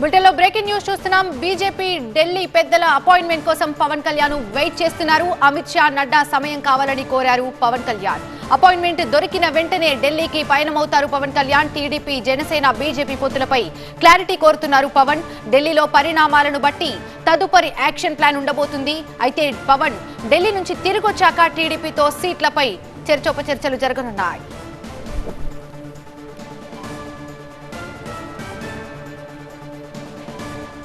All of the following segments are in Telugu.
చూస్తున్నాం. బీజేపీ ఢిల్లీ పెద్దల అపాయింట్మెంట్ కోసం పవన్ కళ్యాణ్ వెయిట్ చేస్తున్నారు. అమిత్ షా నడ్డా సమయం కావాలని కోరారు పవన్ కళ్యాణ్. అపాయింట్మెంట్ దొరికిన వెంటనే ఢిల్లీకి పయనమవుతారు పవన్ కళ్యాణ్. టీడీపీ జనసేన బీజేపీ పొత్తులపై క్లారిటీ కోరుతున్నారు పవన్. ఢిల్లీలో పరిణామాలను బట్టి తదుపరి యాక్షన్ ప్లాన్ ఉండబోతుంది. అయితే పవన్ ఢిల్లీ నుంచి తిరిగొచ్చాక టీడీపీతో సీట్లపై చర్చోపచర్చలు జరగనున్నాయి.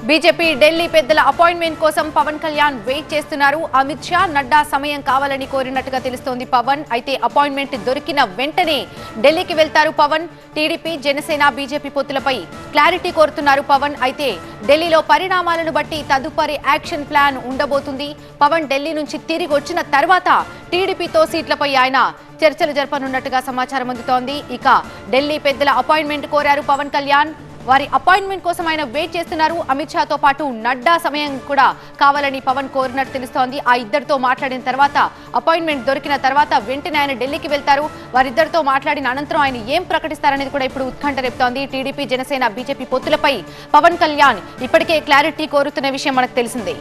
బీజేపీ ఢిల్లీ పెద్దల అపాయింట్మెంట్ కోసం పవన్ కళ్యాణ్ వెయిట్ చేస్తున్నారు. అమిత్ షా నడ్డా సమయం కావాలని కోరినట్టుగా తెలుస్తోంది పవన్. అయితే అపాయింట్మెంట్ దొరికిన వెంటనే ఢిల్లీకి వెళ్తారు పవన్. టీడీపీ జనసేన బీజేపీ పొత్తులపై క్లారిటీ కోరుతున్నారు పవన్. అయితే ఢిల్లీలో పరిణామాలను బట్టి తదుపరి యాక్షన్ ప్లాన్ ఉండబోతుంది. పవన్ ఢిల్లీ నుంచి తిరిగి వచ్చిన తర్వాత టీడీపీతో సీట్లపై ఆయన చర్చలు జరపనున్నట్టుగా సమాచారం అందుతోంది. ఇక ఢిల్లీ పెద్దల అపాయింట్మెంట్ కోరారు పవన్ కళ్యాణ్. వారి అపాయింట్మెంట్ కోసం ఆయన వెయిట్ చేస్తున్నారు. అమిత్ షాతో పాటు నడ్డా సమయం కూడా కావాలని పవన్ కోరినట్టు తెలుస్తోంది. ఆ ఇద్దరితో మాట్లాడిన తర్వాత అపాయింట్మెంట్ దొరికిన తర్వాత వెంటనే ఆయన ఢిల్లీకి వెళ్తారు. వారిద్దరితో మాట్లాడిన అనంతరం ఆయన ఏం ప్రకటిస్తారనేది కూడా ఇప్పుడు ఉత్కంఠ రేపుతోంది. టీడీపీ జనసేన బీజేపీ పొత్తులపై పవన్ కళ్యాణ్ ఇప్పటికే క్లారిటీ కోరుతున్న విషయం మనకు తెలిసిందే.